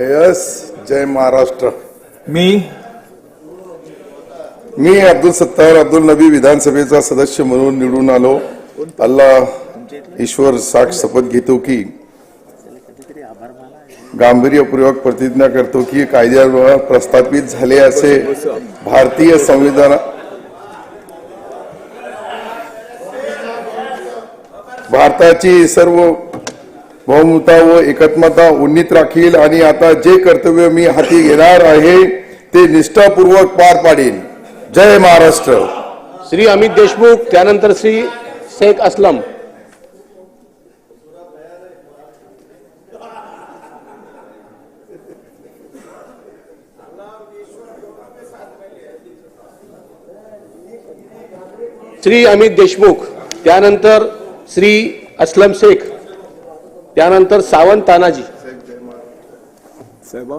Yes जय महाराष्ट्र. मी? मी अब्दुल सत्तार अब्दुल नबी विधानसभेचा सदस्य म्हणून निवडून आलो. अल्लाह ईश्वर साक्ष शपथ घेतो की गांभीर्यपूर्वक प्रतिज्ञा करतो की कायद्याद्वारे प्रस्थापित झाले असे भारतीय संविधान भारताची सर्व बहुमता व एकत्मता उन्नीत राखील आणि आता जे कर्तव्य मी हाती घेणार आहे ते निष्ठापूर्वक पार पाडेल. जय महाराष्ट्र. श्री अमित देशमुख त्यानंतर श्री शेख असलम. श्री अमित देशमुख त्यानंतर श्री असलम शेख. त्यानंतर सावंत तानाजी. साहेबा